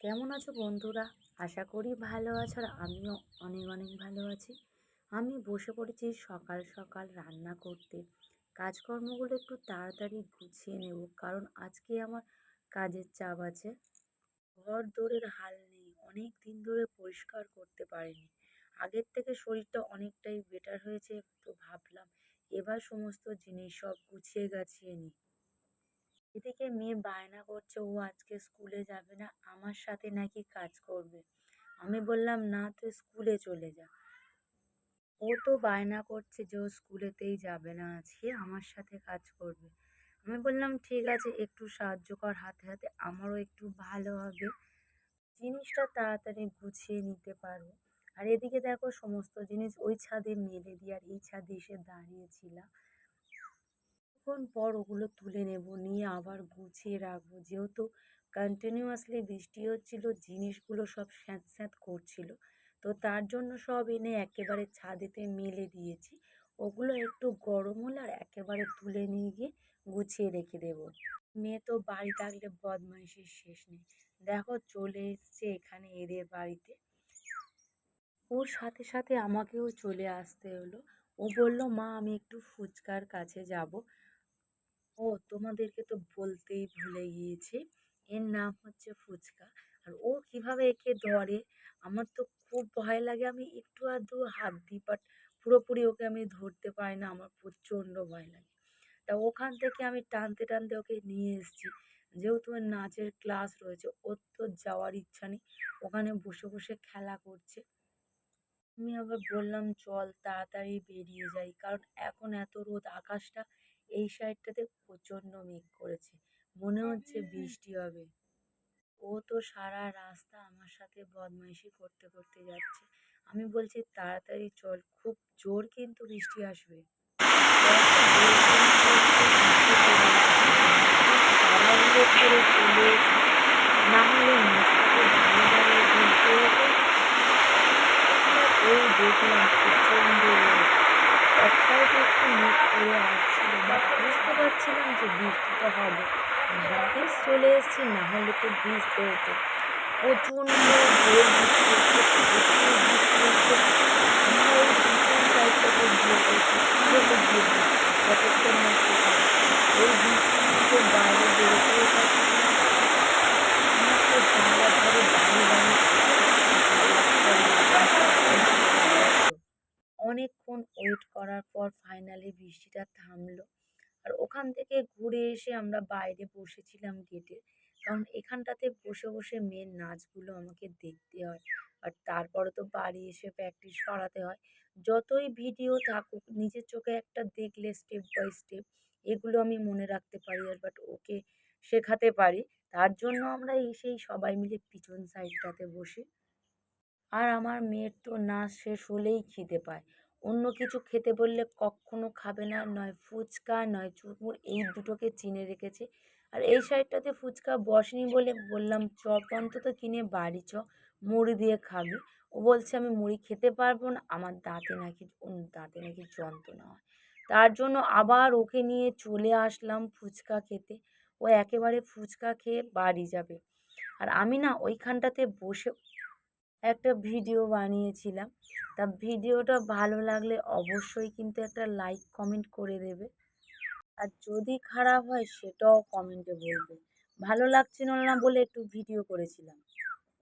কেমন আছো বন্ধুরা? আশা করি ভালো আছো আর আমিও অনেক অনেক ভালো আছি। আমি বসে পড়েছি সকাল সকাল রান্না করতে। কাজকর্মগুলো একটু তাড়াতাড়ি গুছিয়ে নেব, কারণ আজকে আমার কাজের চাপ আছে। ঘর দৌড়ের হাল নেই, অনেক দিন ধরে পরিষ্কার করতে পারিনি। আগের থেকে শরীরটা অনেকটাই বেটার হয়েছে, তো ভাবলাম এবার সমস্ত জিনিস সব গুছিয়ে গাছিয়ে নিই। এদিকে মেয়ে বায়না করছে, ও আজকে স্কুলে যাবে না, আমার সাথে নাকি কাজ করবে? আমি বললাম, না, তুই স্কুলে চলে যা। ও তো বায়না করছে যে ও স্কুলেতেই যাবে না আজকে, আমার সাথে কাজ করবে। আমি বললাম, ঠিক আছে, একটু সাহায্য কর হাতে হাতে, আমারও একটু ভালো হবে। জিনিসটা তাড়াতাড়ি গুছিয়ে নিতে পারব আর এদিকে দেখো, সমস্ত জিনিস ওই ছাদে মেলে দিয়ে আর এই ছাদে এসে দাঁড়িয়েছিলাম। কিছুক্ষণ পর ওগুলো তুলে নেব, নিয়ে আবার গুছিয়ে রাখব। যেহেতু কন্টিনিউয়াসলি বৃষ্টি হচ্ছিল, জিনিসগুলো সব স্যাঁত স্যাঁত করছিল। তো তার জন্য সব এনে একেবারে ছাদেতে মেলে দিয়েছি। ওগুলো একটু গরম হলে আর একেবারে তুলে নিয়ে গিয়ে গুছিয়ে রেখে দেবো। মেয়ে তো বাড়ি থাকলে বদমাইশির শেষ নেই। দেখো চলে এসছে এখানে এদের বাড়িতে। ওর সাথে সাথে আমাকেও চলে আসতে হলো। ও বলল, মা, আমি একটু ফুচকার কাছে যাব। ও, তোমাদেরকে তো বলতেই ভুলে গিয়েছি। এর নাম হচ্ছে ফুচকা। আর ও কীভাবে একে ধরে, আমার তো খুব ভয় লাগে। আমি একটু আধটু হাত দিই বাট পুরোপুরি ওকে আমি ধরতে পারি না। আমার প্রচণ্ড ভয় লাগে। তা ওখান থেকে আমি টানতে টানতে ওকে নিয়ে এসেছি। যেহেতু ওর নাচের ক্লাস রয়েছে, ওর তো যাওয়ার ইচ্ছা নেই। ওখানে বসে বসে খেলা করছে। আমি আবার বললাম, চল, তাড়াতাড়ি বেরিয়ে যাই। কারণ এখন এত রোদ, আকাশটা এই সাইডটাতে প্রচণ্ড মেঘ করেছে। মনে হচ্ছে বৃষ্টি হবে। ও তো সারা রাস্তা আমার সাথে বদমাইশি করতে করতে যাচ্ছে। আমি বলছি তাড়াতাড়ি চল। খুব জোর কিন্তু বৃষ্টি আসবে। না হলে মাঝখানে দাঁড়িয়ে দাঁড়িয়ে ঘুরতে হবে ওই দেখলাম প্রচণ্ড একটু মেঘ করে বুঝতে পারছিলাম যে বৃষ্টিটা হবে। ভাগ্যিস চলে এসেছি, না হলে তো ভিজতে হতো। প্রচণ্ড বৃষ্টি বৃষ্টি বাইরে অনেকক্ষণ ওয়েট করার পর ফাইনালি বৃষ্টিটা থামলো। আর ওখান থেকে ঘুরে এসে আমরা বাইরে বসেছিলাম গেটে কারণ এখানটাতে বসে বসে মেয়ের নাচগুলো আমাকে দেখতে হয়। আর তারপরে তো বাড়ি এসে প্র্যাকটিস করাতে হয়। যতই ভিডিও থাকুক, নিজের চোখে একটা দেখলে স্টেপ বাই স্টেপ এগুলো আমি মনে রাখতে পারি আর বাট ওকে শেখাতে পারি। তার জন্য আমরা এসেই সবাই মিলে পিছন সাইডটাতে বসি। আর আমার মেয়ের তো নাচ শেষ হলেই খিদে পায়। অন্য কিছু খেতে বললে কখনো খাবে না, নয় ফুচকা, নয় চুরমুর, এই দুটোকে চিনে রেখেছে। আর এই সাইডটাতে ফুচকা বসেনি বলে বললাম চপ অন্তত কিনে বাড়ি চ, মুড়ি দিয়ে খাবি। ও বলছে, আমি মুড়ি খেতে পারব না, আমার দাঁতে নাকি দাঁতে নাকি যন্ত্রণা হয়। তার জন্য আবার ওকে নিয়ে চলে আসলাম ফুচকা খেতে। ও একেবারে ফুচকা খেয়ে বাড়ি যাবে। আর আমি না ওইখানটাতে বসে একটা ভিডিও বানিয়েছিলাম। তা ভিডিওটা ভালো লাগলে অবশ্যই কিন্তু একটা লাইক কমেন্ট করে দেবে। আর যদি খারাপ হয় সেটাও কমেন্টে বলবে। ভালো লাগছিল না বলে একটু ভিডিও করেছিলাম।